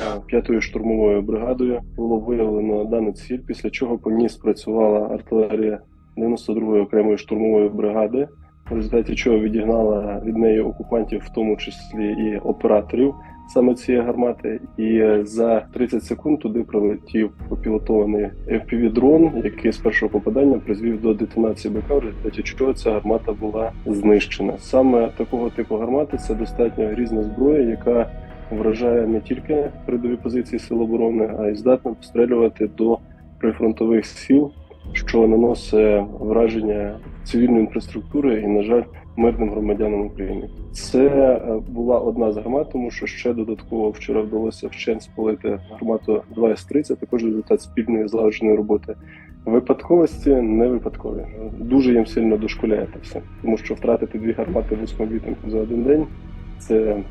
Е, П'ятою штурмовою бригадою було виявлено дану ціль, після чого по ній спрацювала артилерія 92-ї окремої штурмової бригади, в результаті чого відігнала від неї окупантів, в тому числі і операторів саме цієї гармати. І е, за 30 секунд туди прилетів пілотований FPV-дрон, який з першого попадання призвів до детонації БК, в результаті чого ця гармата була знищена. Саме такого типу гармати це достатньо грізна зброя, яка вражає не тільки передові позиції сил оборони, а й здатна пострелювати до прифронтових сіл, що наносить враження цивільної інфраструктури і, на жаль, мирним громадянам України. Це е, була одна з гармат, тому що ще додатково вчора вдалося вщент спалити гармату 2 С-3, це також результат спільної злагодженої роботи. Випадковості не випадкові. Дуже їм сильно дошкуляє це все, тому що втратити дві гармати восьмобітинку за один день це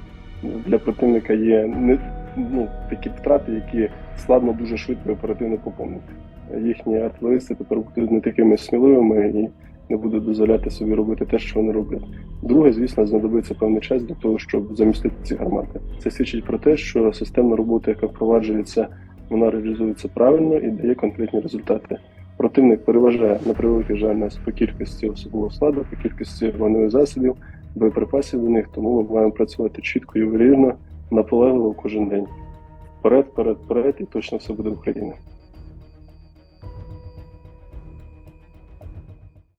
для противника є не ну, такі втрати, які складно дуже швидко і оперативно поповнити. Їхні артилеристи тепер будуть не такими сміливими і не будуть дозволяти собі робити те, що вони роблять. Друге, звісно, знадобиться певний час для того, щоб замістити ці гармати. Це свідчить про те, що системна робота, яка впроваджується, вона реалізується правильно і дає конкретні результати. Противник переважає на превеликий жаль нас по кількості особового складу, по кількості вогневих засобів, боєприпасів до них, тому ми маємо працювати чітко і вірно, наполегливо кожен день. Вперед, вперед, вперед, і точно все буде Україна.